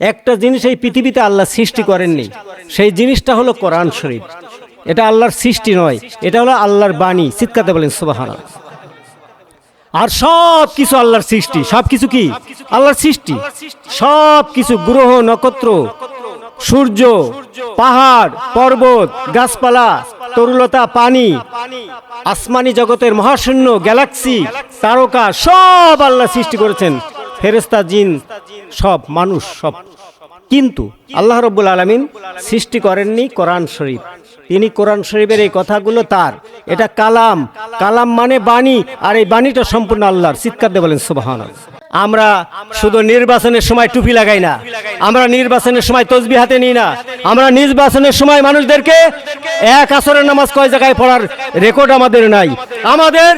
একটা জিনিস এই পৃথিবীতে আল্লাহ সৃষ্টি করেননি। সেই জিনিসটা হলো কোরআন শরীফ। এটা আল্লাহর সৃষ্টি নয়, এটা হলো আল্লাহর বাণী। চিৎকাতে বলেন সুবাহানা আর সব কিছু আল্লাহর সৃষ্টি। সব কিছু কি? আল্লাহর সৃষ্টি। সব কিছু গ্রহ, নক্ষত্র, সূর্য, পাহাড়, পর্বত, গাছপালা, তরুলতা, পানি, আসমানি জগতের মহাশূন্য, গ্যালাক্সি, তারকা, সব আল্লাহ সৃষ্টি করেছেন। ফেরেস্তা জিন, সব মানুষ, সব। কিন্তু আল্লাহ রব্বুল আলমিন সৃষ্টি করেননি কোরআন শরীফ। তিনি কোরআন শরীফের এই কথাগুলো তার। এটা কালাম। কালাম মানে বাণী। আর এই বাণীটা সম্পূর্ণ আল্লাহর। চিৎকার দিয়ে বলেন সুবাহান আমরা শুধু নির্বাচনের সময় টুপি লাগাই না। আমরা নির্বাচনের সময় তসবি হাতে নিই না। আমরা নির্বাচনের সময় মানুষদেরকে এক আসরের নামাজ কয় জায়গায় পড়ার রেকর্ড আমাদের নাই। আমাদের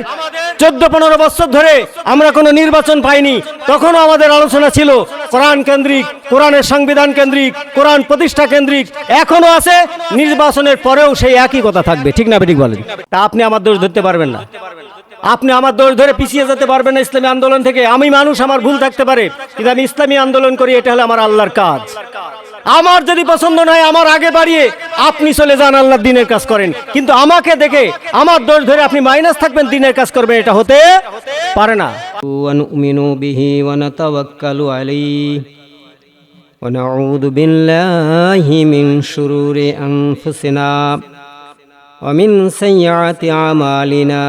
চোদ্দ পনেরো বছর ধরে আমরা কোনো নির্বাচন পাইনি। তখনও আমাদের আলোচনা ছিল, কোরআন কেন্দ্রিক, কোরআনের সংবিধান কেন্দ্রিক, কোরআন প্রতিষ্ঠা কেন্দ্রিক। এখনও আছে, নির্বাচনের পরেও সেই একই কথা থাকবে। ঠিক না ঠিক বলেন? তা আপনি আমার দোষ ধরতে পারবেন না। আপনি আমার দোষ ধরে পিছিয়ে যেতে পারবেন না ইসলামী আন্দোলন থেকে আমি মানুষ আমার ভুল থাকতে পারে কিন্তু আমি ইসলামী আন্দোলন করি এটা হলো আমার আল্লাহর কাজ আমার যদি পছন্দ নয় আমার আগে বাড়িয়ে আপনি চলে যান আল্লাহর দিনের কাজ করেন কিন্তু আমাকে দেখে আমার দোষ ধরে আপনি মাইনাস থাকবেন দিনের কাজ করবেন এটা হতে পারে না ونؤمن به ونتوكل عليه ونعوذ بالله من شرور أنفسنا ومن سيئات أعمالنا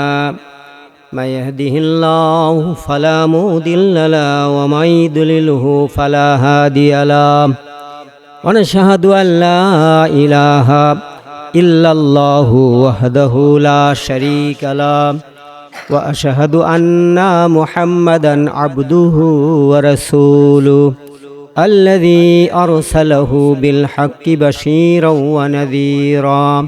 ما يهده الله فلا مضل له ومن يضلله فلا هادي له ونشهد أن لا إله إلا الله وحده لا شريك له وأشهد أن محمدا عبده ورسوله الذي أرسله بالحق بشيرا ونذيرا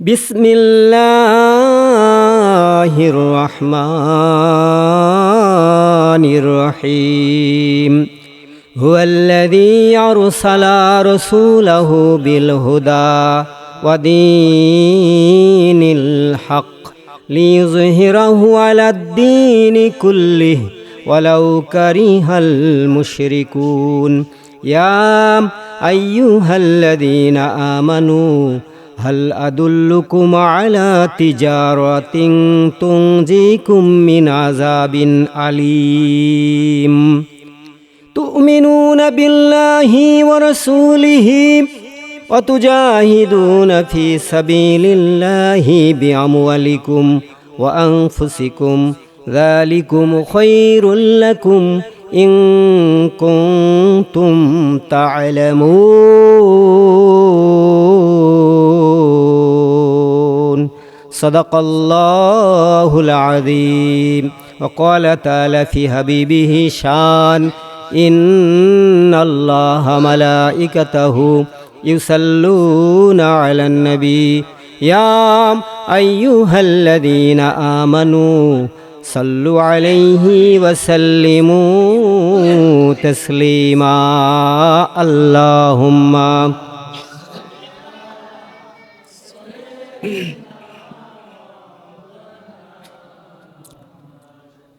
بسم الله الرحمن الرحيم. هو الذي أرسل رسوله بالهدى ودين الحق ليظهره على الدين كله ولو كره المشركون. يا أيها الذين آمنوا هل أدلكم على تجارة تنجيكم من عذاب أليم؟ تؤمنون بالله ورسوله وتجاهدون في سبيل الله بأموالكم وأنفسكم. ذلكم خير لكم إن كنتم تعلمون. صدق الله العظيم. وقال تعالى في حبيبه شان إن الله ملائكته يصلون على النبي. يا أيها الذين آمنوا صلوا عليه وسلموا تسليما. اللهم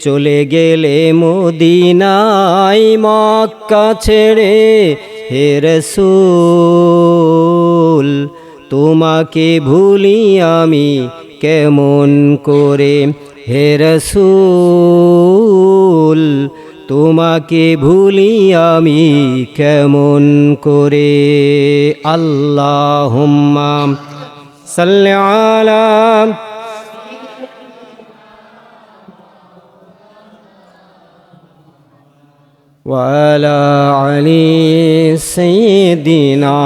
চলে গেলে মদিনাই মক্কা ছেড়ে, হে রসুল, তোমাকে ভুলি আমি কেমন করে? হে রসুল, তোমাকে ভুলি আমি কেমন করে? আল্লাহুম্মা صل وعلى علي سيدنا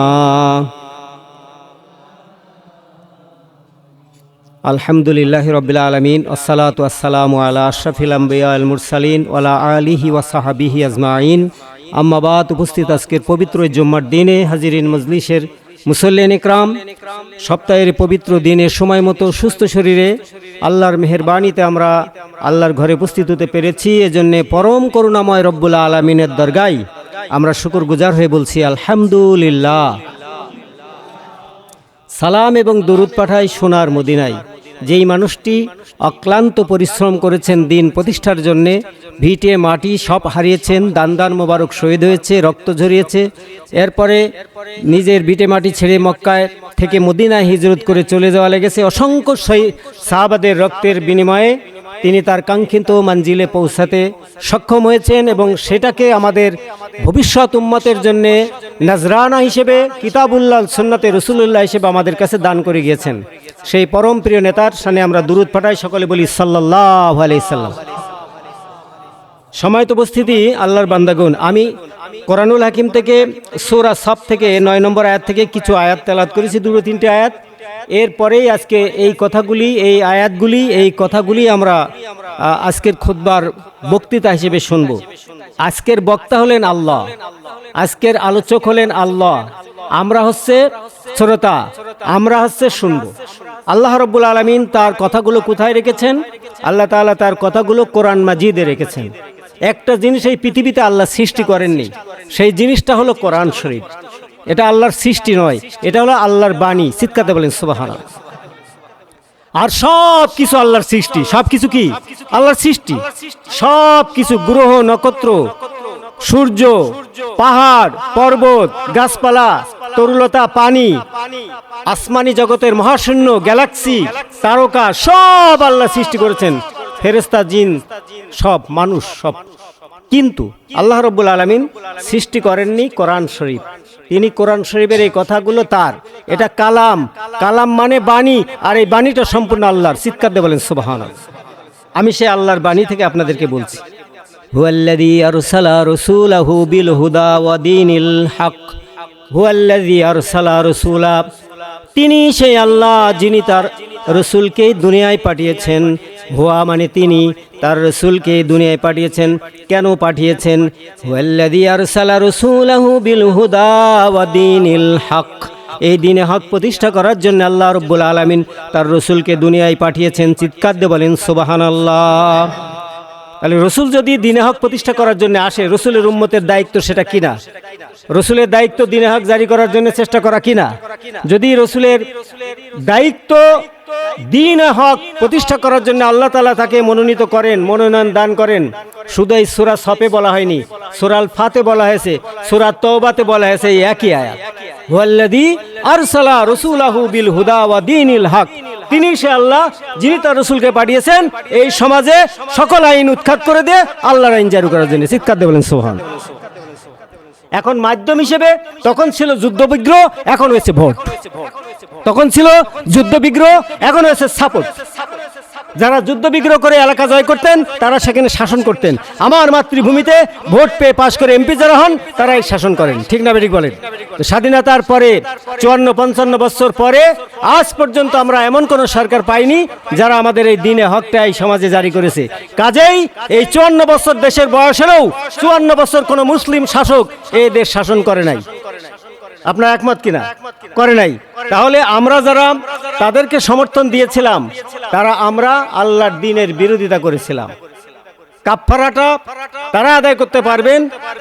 আলহামদুলিল্লাহ রবিল আলমিন আসসালাতু আসসালামু আলা আশরাফিল আম্বিয়া আল মুরসালিন ওয়ালা আলিহি ওয়াসাহাবিহি আজমাইন আম্মাবাদ উপস্থিত আজকের পবিত্র এই জুম্মার দিনে হাজিরিন মজলিসের মুসল্লেন ইকরাম, সপ্তাহের পবিত্র দিনে সময় মতো সুস্থ শরীরে আল্লাহর মেহেরবানিতে আমরা আল্লাহর ঘরে উপস্থিত হতে পেরেছি। এজন্যে পরম করুণাময় রব্বুল্লা আলমিনের দরগাই আমরা শুকুর গুজার হয়ে বলছি, আলহামদুলিল্লাহ। সালাম এবং দরুদ পাঠাই সোনার মদিনায়। যেই মানুষটি অক্লান্ত পরিশ্রম করেছেন দিন প্রতিষ্ঠার জন্যে, ভিটে মাটি সব হারিয়েছেন দান দান মোবারক শহীদ হয়েছে, রক্ত ঝরিয়েছে। এরপরে নিজের ভিটে মাটি ছেড়ে মক্কায় থেকে মদিনায় হিজরত করে চলে যাওয়া লেগেছে। অসংখ্য সাহাবাদের রক্তের বিনিময়ে তিনি তার কাঙ্ক্ষিত মঞ্জিলে পৌঁছাতে সক্ষম হয়েছেন এবং সেটাকে আমাদের ভবিষ্যৎ উম্মতের জন্য নজরানা হিসেবে কিতাবুল্লাহ সুন্নতে রসুল্লাহ হিসেবে আমাদের কাছে দান করে গিয়েছেন। সেই পরম প্রিয় নেতার সামনে আমরা দুরুদ পাঠাই, সকলে বলি সাল্লাহ আলাইসাল্লাম সময়ত উপস্থিতি, আল্লাহর বান্দাগুন আমি কোরআনুল হাকিম থেকে, সৌরা সাপ থেকে, নয় নম্বর আয়াত থেকে কিছু আয়াত তেলাত করেছি, দুটো তিনটে আয়াত। এরপরেই আজকে এই কথাগুলি, এই আয়াতগুলি, এই কথাগুলি আমরা আজকের খুদ্বার বক্তৃতা হিসেবে শুনব। আজকের বক্তা হলেন আল্লাহ। আজকের আলোচক হলেন আল্লাহ। আমরা হচ্ছে শ্রোতা, আমরা হচ্ছে শুনব। আল্লাহ রব্বুল আলমিন তার কথাগুলো কোথায় রেখেছেন? আল্লাহ তাআলা তার কথাগুলো কোরআন মাজিদে রেখেছেন। একটা জিনিস এই পৃথিবীতে আল্লাহ সৃষ্টি করেননি, সেই জিনিসটা হলো কোরআন শরীফ। এটা আল্লাহর সৃষ্টি নয়, এটা হলো আল্লাহর বাণী। চিৎকাতে বলেন সুবাহানা আর সব কিছু আল্লাহর সৃষ্টি। সব কিছু কি? আল্লাহর সৃষ্টি। সব কিছু গ্রহ, নক্ষত্র, সূর্য, পাহাড়, পর্বত, গাছপালা তরুলতা, পানি। আসমানি জগতের মহাশূন্য, গ্যালাক্সি, তারকা, সব আল্লাহ সৃষ্টি করেছেন। ফেরেস্তা জিন, সব মানুষ, সব। কিন্তু আল্লাহ রব্বুল আলমিন সৃষ্টি করেননি কোরআন শরীফ। তিনি কোরআন শরীফের এই কথাগুলো তার। এটা কালাম। কালাম মানে বাণী। আর এই বাণীটা সম্পূর্ণ আল্লাহর। চিৎকার দিয়ে বলেন সুবাহান আমি সে আল্লাহর বাণী থেকে আপনাদেরকে বলছি। হুয়াল্লাযী আরসালা রাসূলাহু বিল হুদা ওয়া দীনিল হক। হুয়াল্লাযী আরসালা রাসূলা। তিনি সেই আল্লাহ যিনি তার রসুলকে দুনিয়ায় পাঠিয়েছেন। হুয়া মানে তিনি তার রসুলকে দুনিয়ায় পাঠিয়েছেন। কেন পাঠিয়েছেন? হুয়াল্লাযী আরসালা রাসূলাহু বিল হুদা ওয়া দীনিল হক। এই দিনে হক প্রতিষ্ঠা করার জন্য আল্লাহ রব্বুল আলামিন তার রসুলকে দুনিয়ায় পাঠিয়েছেন। চিৎকার দিয়ে বলেন, সুবহানাল্লাহ। তাহলে রসুল যদি দিনে হক প্রতিষ্ঠা করার জন্য আসে, রসুলের উম্মতের দায়িত্ব সেটা কিনা? রসুলের দায়িত্ব দিনে হক জারি করার জন্য চেষ্টা করা কিনা? যদি রসুলের দায়িত্ব দিন হক প্রতিষ্ঠা করার জন্য আল্লাহ তালা তাকে মনোনীত করেন, মনোনয়ন দান করেন শুধু এই সুরা সপে বলা হয়নি সুরাল ফাতে বলা হয়েছে, সুরা তওবাতে বলা হয়েছে, এই একই আয়াত। হুয়াল্লাযী আরসালা রাসূলাহু বিল হুদা ওয়া দীনিল হক। তিনি সে আল্লাহ যিনি তার রসুলকে পাঠিয়েছেন, এই সমাজে সকল আইন উৎখাত করে দিয়ে আল্লাহর আইন জারু করার জন্য। চিৎকার দেবেন সোহান এখন মাধ্যম হিসেবে তখন ছিল যুদ্ধবিগ্রহ এখন হয়েছে ভোট। তখন ছিল যুদ্ধবিগ্রহ এখন হয়েছে সাপোর্ট যারা যুদ্ধ বিগ্রহ করে এলাকা জয় করতেন, তারা সেখানে শাসন করতেন। আমার মাতৃভূমিতে ভোট পেয়ে পাশ করে এমপি যারা হন, তারাই শাসন করেন। ঠিক না বেঠিক বলেন? স্বাধীনতার পরে, চুয়ান্ন, পঞ্চান্ন বছর পরে, আজ পর্যন্ত আমরা এমন কোন সরকার পাইনি যারা আমাদের এই দিনে হকটা এই সমাজে জারি করেছে। কাজেই এই চুয়ান্ন বছর দেশের বয়সেরও চুয়ান্ন বছর কোনো মুসলিম শাসক এই দেশ শাসন করে নাই। আপনার একমত কিনা? করে নাই। তাহলে আমরা যারা তাদেরকে সমর্থন দিয়েছিলাম, তারা আমরা আল্লাহর দিনের বিরোধিতা করেছিলাম। কাফারাটা তারা আদায় করতে পারবেন,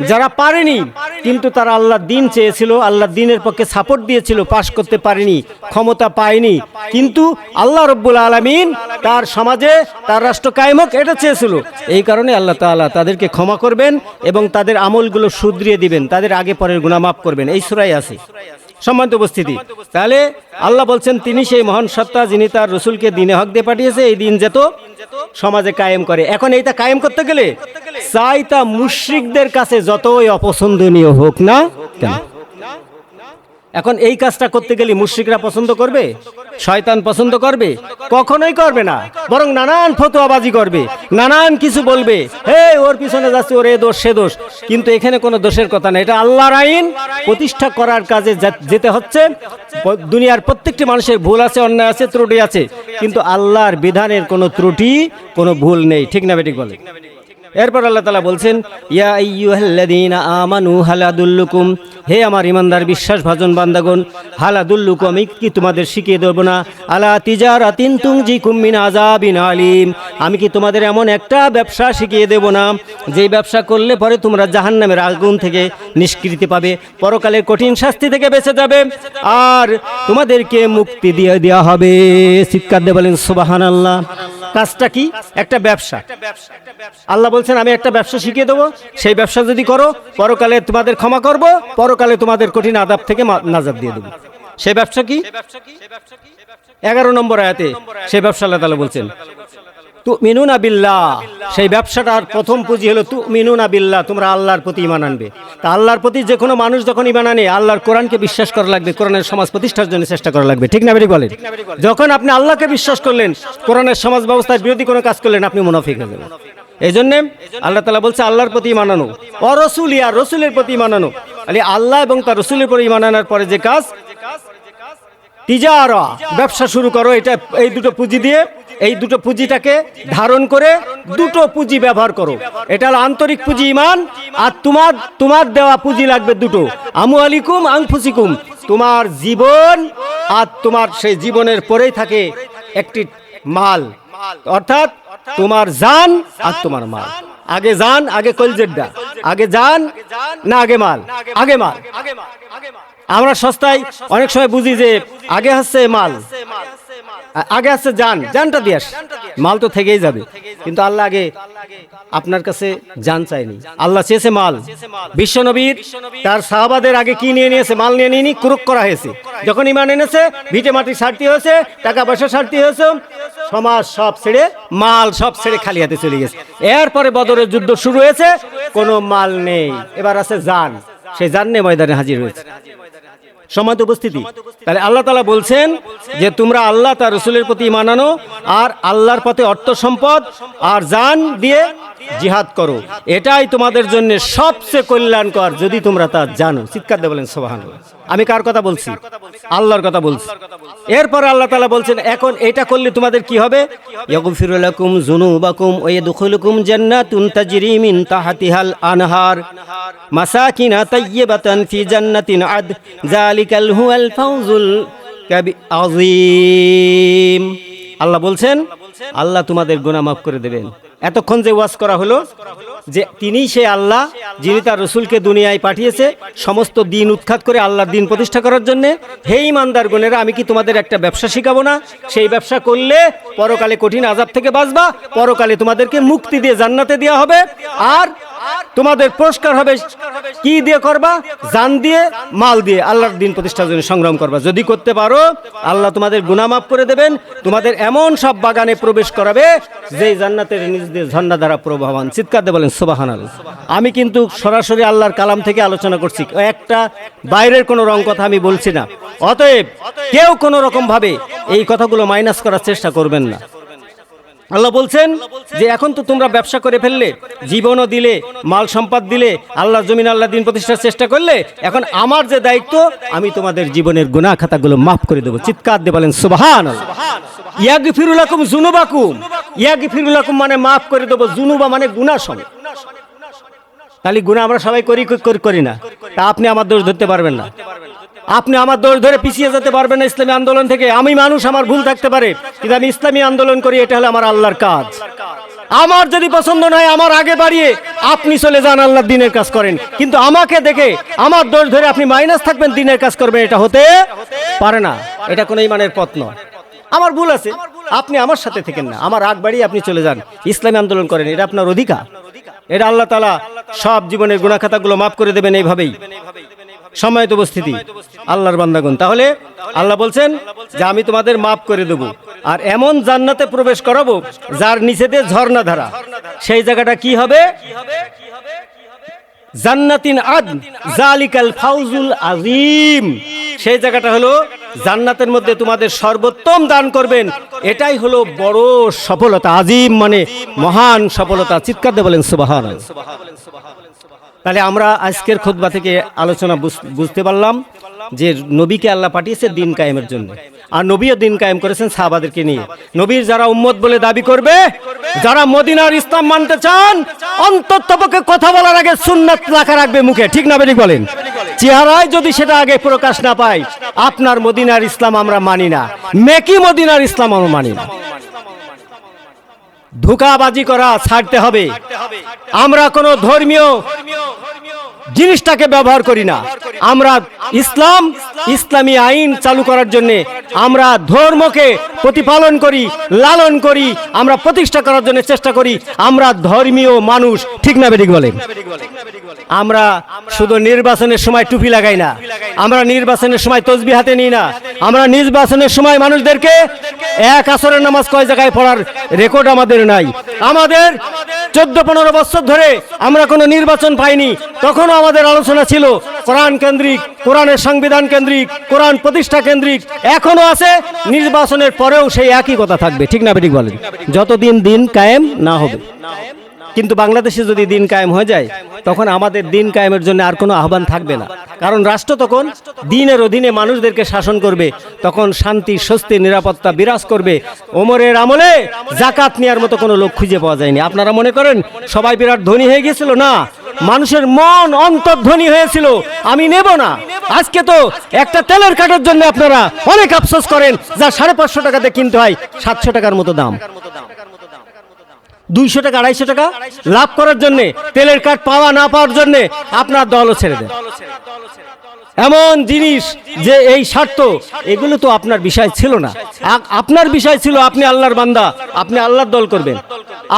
যারা পারেনি, কিন্তু তারা আল্লাহর দিন চেয়েছিল আল্লাহ দিনের পক্ষে সাপোর্ট দিয়েছিল, পাশ করতে পারেনি, ক্ষমতা পায়নি। কিন্তু আল্লাহ রব্বুল আলমিন তার সমাজে তার রাষ্ট্র কায়েমক এটা চেয়েছিল। এই কারণে আল্লাহ তাআলা তাদেরকে ক্ষমা করবেন এবং তাদের আমলগুলো শুধরিয়ে দিবেন, তাদের আগে পরের গুণা মাফ করবেন। এই সুরাই আছে। সম্মানিত উপস্থিতি। তাহলে আল্লাহ বলছেন, তিনি সেই মহান সত্তা যিনি তার রসুলকে দিনে হক দিয়ে পাঠিয়েছে, এই দিন যেত সমাজে কায়েম করে। এখন এইটা কায়েম করতে গেলে চাই তা মুশ্রিকদের কাছে যতই অপছন্দনীয় হোক না কেন? এখন এই কাজটা করতে গেলে মুশ্রিকরা পছন্দ করবে? শয়তান পছন্দ করবে? কখনোই করবে না। বরং নানান ফতোয়াবাজি করবে। নানান কিছু বলবে। হে, ওর পিছনে যাচ্ছে, ওর এ দোষ, সে দোষ। কিন্তু এখানে কোনো দোষের কথা না। এটা আল্লাহর আইন। প্রতিষ্ঠা করার কাজে যেতে হচ্ছে। দুনিয়ার প্রত্যেকটি মানুষের ভুল আছে, অন্যায় আছে, ত্রুটি আছে। কিন্তু আল্লাহর বিধানের কোনো ত্রুটি, কোনো ভুল নেই। ঠিক না বেঠিক বলে? এরপর আল্লাহ তালা বলছেন, ইয়া আইয়ুহাল্লাযীনা আমানু হালাদুল্লুকুম হে আমার ইমানদার বিশ্বাস ভাজন বান্দাগণ হালাদুল্লুকুম আমি কি তোমাদের শিখিয়ে দেব না? আলা তিজারাতিন তুনজিকুম মিন আযাবিন আলিম আমি কি তোমাদের এমন একটা ব্যবসা শিখিয়ে দেব না যেই ব্যবসা করলে পরে তোমরা জাহান্নামের আগুন থেকে নিষ্কৃতি পাবে, পরকালের কঠিন শাস্তি থেকে বেঁচে যাবে, আর তোমাদেরকে মুক্তি দিয়ে দেওয়া হবে। চিৎকার দিয়ে বলেন, সুবহানাল্লাহ কাজটা কি? একটা ব্যবসা। আল্লাহ বলছেন, আমি একটা ব্যবসা শিখিয়ে দেবো। সেই ব্যবসা যদি করো, পরকালে তোমাদের ক্ষমা করব, পরকালে তোমাদের কঠিন আদাব থেকে নাজাত দিয়ে দেবো। সে ব্যবসা কি? এগারো নম্বর আয়াতে সে ব্যবসা আল্লাহ তালা বলছেন তু মিনুনা বিল্লাহ। সেই ব্যবসাটার প্রথম পুঁজি হলো তু মিনুনা বিল্লাহ, তোমরা আল্লাহর প্রতি ইমান আনবে। তা আল্লাহর প্রতি যে কোনো মানুষ যখন ইমান আনে, আল্লাহর কোরআনকে বিশ্বাস করা লাগবে, কোরআনের সমাজ প্রতিষ্ঠার জন্য চেষ্টা করা লাগবে। ঠিক না বেরি বলেন? যখন আপনি আল্লাহকে বিশ্বাস করলেন, কোরআনের সমাজ ব্যবস্থার বিরোধী কোনো কাজ করলেন, আপনি মুনাফিক হয়ে যাবেন। এই জন্যে আল্লাহ তালা বলছে, আল্লাহর প্রতি ইমান আনো। অরসুল ইয়া রসুলের প্রতি ইমান আনো। আলে আল্লাহ এবং তার রসুলের প্রতি ইমান আনার পরে যে কাজ, তিজারা, ব্যবসা শুরু করো। এটা এই দুটো পুঁজি দিয়ে এই দুটো পুঁজিটাকে ধারণ করে দুটো পুঁজি ব্যবহার করো। এটা হলো আন্তরিক পুঁজি ইমান, আর তোমার তোমার দেওয়া পুঁজি লাগবে দুটো। আমু আলিকুম আংফুসিকুম তোমার জীবন আর তোমার সেই জীবনের পরেই থাকে একটি মাল। অর্থাৎ তোমার জান আর তোমার মাল। আগে যান আগে কলজেড্ডা। আগে যান না আগে মাল। আগে মাল। আমরা সস্তায় অনেক সময় বুঝি যে আগে হচ্ছে মাল। আগে হচ্ছে যান, যানটা দিয়ে আস। মাল তো থেকেই যাবে। কিন্তু আল্লাহ আগে আপনার কাছে যান চাইনি আল্লাহ চেয়েছে মাল। বিশ্বনবীর তার সাহাবাদের আগে কি নিয়ে নিয়েছে? মাল নিয়ে নিয়ে কুরুক করা হয়েছে। যখন ইমান এনেছে, ভিটে মাটি ছাড়তে হয়েছে, টাকা পয়সা ছাড়তে হয়েছে, সমাজ সব ছেড়ে, মাল সব ছেড়ে খালি হাতে চলে গেছে। এরপরে বদরের যুদ্ধ শুরু হয়েছে, কোনো মাল নেই। এবার আছে যান। সেই জান নিয়ে ময়দানে হাজির হয়েছে। সমাজ উপস্থিতি। তাহলে আল্লাহ তালা বলছেন যে তোমরা আল্লাহ তার রসুলের প্রতি মানানো আর আল্লাহর পথে অর্থ সম্পদ আর জান দিয়ে জিহাদ করো। এটাই তোমাদের জন্য সবচেয়ে কল্যাণকর, যদি তোমরা তা জানো। চিৎকার দিয়ে বলেন সোহান আমি কার কথা বলছি? আল্লাহর কথা বলছি। এরপর আল্লাহ তালা বলছেন, এখন এটা করলে তোমাদের কি হবে? যুনুবাকুম ওয়া ইয়াদখুলুকুম জান্নাতুন তাজরি মিন তাহতিহাল আনহার। মাসাকিনা তাইয়্যিবাতান ফি জান্নাতিন আদ। যালিকাল হুয়াল ফাউজুল আযীম। আল্লাহ বলছেন আল্লাহ তোমাদের গোনা মাফ করে দেবেন। এতক্ষণ যে ওয়াজ করা হলো, যে তিনি সে আল্লাহ, যিনি তার রসুলকে দুনিয়ায় পাঠিয়েছে, সমস্ত দিন উৎখাত করে আল্লাহর দিন প্রতিষ্ঠা করার জন্যে। হে ইমানদার গুণেরা, আমি কি তোমাদের একটা ব্যবসা শিখাবো না? সেই ব্যবসা করলে পরকালে কঠিন আজাব থেকে বাঁচবা, পরকালে তোমাদেরকে মুক্তি দিয়ে জান্নাতে দেওয়া হবে। আর তোমাদের পুরস্কার হবে কি দিয়ে করবা? জান দিয়ে মাল দিয়ে আল্লাহর দিন প্রতিষ্ঠার জন্য সংগ্রাম করবা। যদি করতে পারো আল্লাহ তোমাদের মাফ করে দেবেন। তোমাদের এমন সব বাগানে প্রবেশ করাবে যেই জান্নাতের নিজ দিয়ে ঝর্ণা দ্বারা প্রবাহমান। চিৎকার দিয়ে বলেন সুবাহান আমি কিন্তু সরাসরি আল্লাহর কালাম থেকে আলোচনা করছি। একটা বাইরের কোনো রং কথা আমি বলছি না। অতএব কেউ কোনো রকম ভাবে এই কথাগুলো মাইনাস করার চেষ্টা করবেন না। আল্লাহ বলছেন যে এখন তো তোমরা ব্যবসা করে ফেললে জীবনও দিলে মাল সম্পদ দিলে আল্লাহ জমিন আল্লাহ দিন প্রতিষ্ঠার চেষ্টা করলে এখন আমার যে দায়িত্ব আমি তোমাদের জীবনের গুনাহ খাতাগুলো মাফ করে দেবো। চিৎকার দিয়ে বলেন সুবাহান ইয়াগ ফিরুলাকুম জুনুবাকুম ইয়াগ ফিরুলাকুম মানে মাফ করে দেবো জুনুবা মানে গুনাহ সম। তাহলে গুনাহ আমরা সবাই করি করি না। তা আপনি আমার দোষ ধরতে পারবেন না। আপনি আমার দোষ ধরে পিছিয়ে যেতে পারবেন না ইসলামী আন্দোলন থেকে। আমি মানুষ, আমার ভুল থাকতে পারে। কিন্তু আমি ইসলামী আন্দোলন করি, এটা হলো আমার আল্লাহর কাজ। আমার যদি পছন্দ নয় আমার আগে বাড়িয়ে আপনি চলে যান, আল্লাহ দিনের কাজ করেন। কিন্তু আমাকে দেখে আমার দোষ ধরে আপনি মাইনাস থাকবেন, দিনের কাজ করবেন, এটা হতে পারে না। এটা কোনো ইমানের পথ নয়। আমার ভুল আছে। আপনি আমার সাথে থেকেন না। আমার আগ বাড়িয়ে আপনি চলে যান। ইসলামী আন্দোলন করেন, এটা আপনার অধিকার। এটা আল্লাহ তালা সব জীবনের গুণাখাতাগুলো মাফ করে দেবেন এইভাবেই। সম্মানিত উপস্থিতি। আল্লাহর বান্দাগুন তাহলে আল্লাহ বলছেন যে আমি তোমাদের মাফ করে দেব। আর এমন জান্নাতে প্রবেশ করাবো যার নিচে দিয়ে ঝর্ণা ধারা সেই জায়গাটা কি হবে? জান্নাতিন আদ জালিকাল ফাউজুল আজিম সেই জায়গাটা হলো জান্নাতের মধ্যে তোমাদের সর্বোত্তম দান করবেন। এটাই হলো বড় সফলতা। আজিম মানে মহান সফলতা। চিৎকার দিয়ে বলেন সুবাহান তাহলে আমরা আজকের খুতবা থেকে আলোচনা বুঝ- বুঝতে পারলাম যে নবীকে আল্লাহ পাঠিয়েছে দিন কায়েমের জন্য। আর নবীও দিন কায়েম করেছেন সাহাবাদেরকে নিয়ে। নবীর যারা উম্মত বলে দাবি করবে, যারা মদিনার ইসলাম মানতে চান, অন্তত পক্ষে কথা বলার আগে সুন্নাত লেখা রাখবে মুখে। ঠিক না বেরিক বলেন? চেহারায় যদি সেটা আগে প্রকাশ না পায়, আপনার মদিনার ইসলাম আমরা মানি না। মেকি মদিনার ইসলাম আমরা মানি না। ধোকাবাজি করা ছাড়তে হবে। আমরা কোনো ধর্মীয় জিনিসটাকে ব্যবহার করি না। আমরা ইসলাম, ইসলামী আইন চালু করার জন্য আমরা ধর্মকে প্রতিপালন করি, লালন করি, আমরা প্রতিষ্ঠা করার জন্য চেষ্টা করি, আমরা ধর্মীয় মানুষ, ঠিক না বেরিক বলে আমরা শুধু নির্বাচনের সময় টুপি লাগাই না। আমরা নির্বাচনের সময় তসবি হাতে নিই না। আমরা নির্বাচনের সময় মানুষদেরকে এক আসরের নামাজ কয় জায়গায় পড়ার রেকর্ড আমাদের নাই। আমাদের চোদ্দ পনেরো বছর ধরে আমরা কোনো নির্বাচন পাইনি। তখনও আমাদের আলোচনা ছিল, কোরআন কেন্দ্রিক, কোরআনের সংবিধান কেন্দ্রিক, কোরআন প্রতিষ্ঠা কেন্দ্রিক, এখনও আছে, নির্বাচনের পরেও সেই একই কথা থাকবে, ঠিক না বেঠিক বলেন? যতদিন দিন কায়েম না হবে। কিন্তু বাংলাদেশে যদি দিন কায়েম হয়ে যায়, তখন আমাদের দিন কায়েমের জন্য আর কোনো আহ্বান থাকবে না। কারণ রাষ্ট্র তখন দিনের অধীনে মানুষদেরকে শাসন করবে, তখন শান্তি, স্বস্তি, নিরাপত্তা বিরাজ করবে। ওমরের আমলে জাকাত নেওয়ার মতো কোনো লোক খুঁজে পাওয়া যায়নি। আপনারা মনে করেন সবাই বিরাট ধনী হয়ে গিয়েছিল? না। মানুষের মন অন্তর্ধ্বনি হয়েছিল। আমি নেব না। আজকে তো একটা তেলের কাটার জন্য আপনারা অনেক আফসোস করেন যা সাড়ে পাঁচশো টাকাতে কিনতে হয় সাতশো টাকার মতো দাম। দুইশো টাকা আড়াইশো টাকা লাভ করার জন্য তেলের কাঠ পাওয়া না পাওয়ার জন্য আপনার দলও ছেড়ে দেন এমন জিনিস যে এই স্বার্থ এগুলো তো আপনার বিষয় ছিল না। আপনার বিষয় ছিল আপনি আল্লাহর বান্দা আপনি আল্লাহর দল করবেন।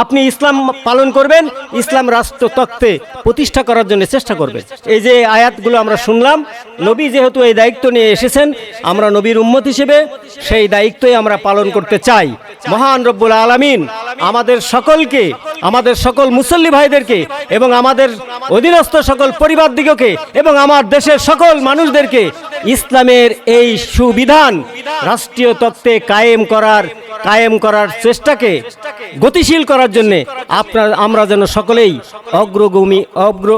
আপনি ইসলাম পালন করবেন, ইসলাম রাষ্ট্র তত্ত্বে প্রতিষ্ঠা করার জন্য চেষ্টা করবেন। এই যে আয়াতগুলো আমরা শুনলাম, নবী যেহেতু এই দায়িত্ব নিয়ে এসেছেন, আমরা নবীর উম্মত হিসেবে সেই দায়িত্বই আমরা পালন করতে চাই। মহান রব্বুল আলামিন আমাদের সকলকে, আমাদের সকল মুসল্লি ভাইদেরকে এবং আমাদের অধীনস্থ সকল পরিবার দিগকে এবং আমার দেশের সকল মানুষদেরকে ইসলামের এই সুবিধান রাষ্ট্রীয় তত্ত্বে কায়েম করার কায়েম করার চেষ্টাকে গতিশীল করার জন্য আপনার, আমরা যেন সকলেই অগ্রগমী, অগ্র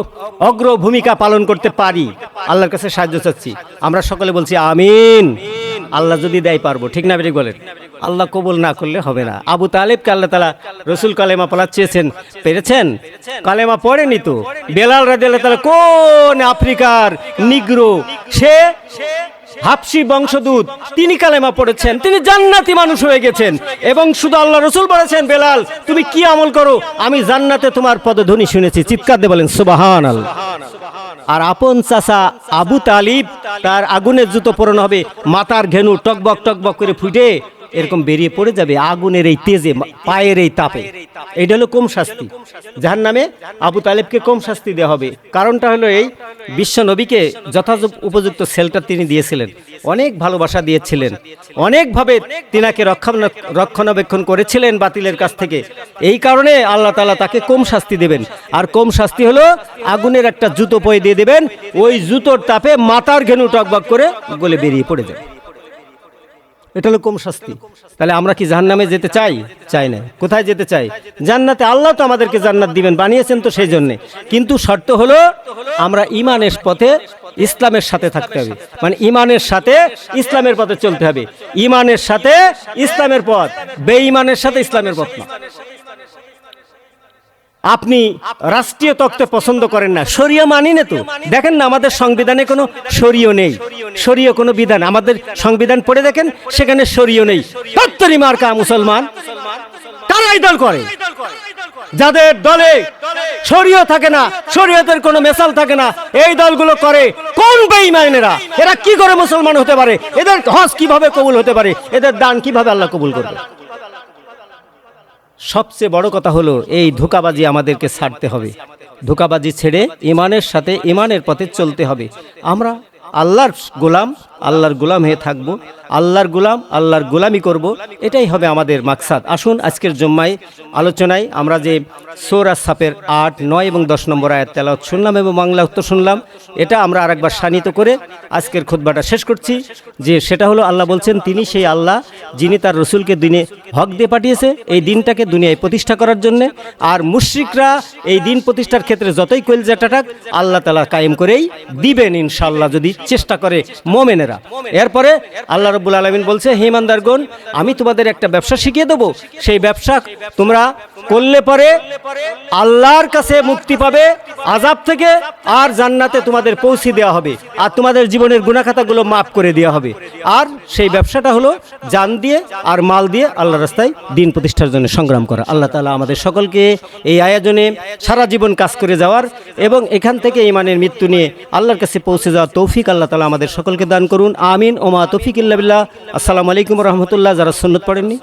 অগ্র ভূমিকা পালন করতে পারি। আল্লাহর কাছে সাহায্য চাচ্ছি। আমরা সকলে বলছি আমিন। আল্লাহ যদি দেয় পারব, ঠিক না বেরিক বলেন? আল্লাহ কবুল না করলে হবে না। আবু তালেবকে আল্লাহ তালা রসুল কালেমা পড়া চেয়েছেন পেরেছেন? কালেমা পড়েনি তো? বেলাল রাজি আল্লাহ তালা কোন আফ্রিকার নিগ্রো? সে? হাফসি বংশদূত। তিনি কালেমা পড়েছেন। তিনি জান্নাতি মানুষ হয়ে গেছেন। এবং শুধু আল্লাহ রসুল বলেছেন, বেলাল, তুমি কি আমল করো? আমি জান্নাতে তোমার পদধ্বনি শুনেছি। চিৎকার দিয়ে বলেন সুবাহান আল্লাহ আর আপন চাষা আবু তালিব, তার আগুনের জুতো পূরণ হবে। মাথার ঘেনু টকবক টকবক করে ফুটে এরকম বেরিয়ে পড়ে যাবে আগুনের এই তেজে, পায়ের এই তাপে। এটা হলো কম শাস্তি। যার নামে আবু তালেবকে কম শাস্তি দেওয়া হবে। কারণটা হলো এই, বিশ্ব নবীকে যথাযথ উপযুক্ত সেলটা তিনি দিয়েছিলেন। অনেক ভালোবাসা দিয়েছিলেন। অনেকভাবে তিনাকে রক্ষণ রক্ষণাবেক্ষণ করেছিলেন বাতিলের কাছ থেকে। এই কারণে আল্লাহ তালা তাকে কম শাস্তি দেবেন। আর কম শাস্তি হলো আগুনের একটা জুতো পয়ে দিয়ে দেবেন। ওই জুতোর তাপে মাথার ঘেনু টকবক করে গলে বেরিয়ে পড়ে যাবে। এটা হলো কম শাস্তি। তাহলে আমরা কি জাহান্নামে যেতে চাই? চাই না। কোথায় যেতে চাই? জান্নাতে আল্লাহ তো আমাদেরকে জান্নাত দিবেন, বানিয়েছেন তো সেই জন্যে। কিন্তু শর্ত হলো আমরা ইমানের পথে ইসলামের সাথে থাকতে হবে। মানে ইমানের সাথে ইসলামের পথে চলতে হবে। ইমানের সাথে ইসলামের পথ। বেঈমানের সাথে ইসলামের পথ না। আপনি রাষ্ট্রীয় তত্ত্বে পছন্দ করেন না। শরীয় মানি না তো। দেখেন না, আমাদের সংবিধানে কোনো শরীয় নেই। শরীয় কোনো বিধান। আমাদের সংবিধান পড়ে দেখেন, সেখানে শরীয় নেই। তত্তরি মার্কা মুসলমান তারাই দল করে? যাদের দলে শরীয় থাকে না, শরীয়তের কোনো মেসাল থাকে না, এই দলগুলো করে কোন বেঈমানেরা? এরা কি করে মুসলমান হতে পারে? এদের হজ কীভাবে কবুল হতে পারে? এদের দান কীভাবে আল্লাহ কবুল করবে? সবচেয়ে বড় কথা হলো এই ধোকাবাজি আমাদেরকে ছাড়তে হবে। ধোকাবাজি ছেড়ে ইমানের সাথে ইমানের পথে চলতে হবে। আমরা আল্লাহর গোলাম আল্লাহর গোলাম হয়ে থাকব, আল্লাহর গোলাম, আল্লাহর গোলামি করব, এটাই হবে আমাদের মাকসাদ। আসুন আজকের জম্মায় আলোচনায় আমরা যে সৌরা সাপের আট, নয় এবং দশ নম্বর আয়াত তেলাওয়াত শুনলাম এবং বাংলা উত্তর শুনলাম, এটা আমরা আরেকবার শানিত করে আজকের খুতবাটা শেষ করছি, যে সেটা হলো আল্লাহ বলছেন, তিনি সেই আল্লাহ যিনি তার রসুলকে দিনে হক দিয়ে পাঠিয়েছে, এই দিনটাকে দুনিয়ায় প্রতিষ্ঠা করার জন্য, আর মুশ্রিকরা এই দিন প্রতিষ্ঠার ক্ষেত্রে যতই কইলজাটাটাক আল্লাহ তালা কায়েম করেই দিবেন ইনশাল্লাহ যদি চেষ্টা করে মোমেনেরা এরপরে আল্লাহ রব্বুল আলমিন বলছে হেমানদারগণ আমি তোমাদের একটা ব্যবসা শিখিয়ে দেবো। সেই ব্যবসা তোমরা করলে পরে আল্লাহর কাছে মুক্তি পাবে আজাব থেকে আর জান্নাতে তোমাদের পৌঁছে দেওয়া হবে। আর তোমাদের জীবনের গুণাখাতাগুলো মাফ করে দেওয়া হবে। আর সেই ব্যবসাটা হলো জান দিয়ে আর মাল দিয়ে আল্লাহ রাস্তায় দিন প্রতিষ্ঠার জন্য সংগ্রাম করা। আল্লাহ তালা আমাদের সকলকে এই আয়োজনে সারা জীবন কাজ করে যাওয়ার এবং এখান থেকে ইমানের মৃত্যু নিয়ে আল্লাহর কাছে পৌঁছে যাওয়ার তৌফিক আল্লাহ তালা আমাদের সকলকে দান করুন আমিন। ওমা মা ইল্লা বিল্লাহ। আসসালামু আলাইকুম রহমতুল্লাহ। যারা সন্ন্যত পড়েননি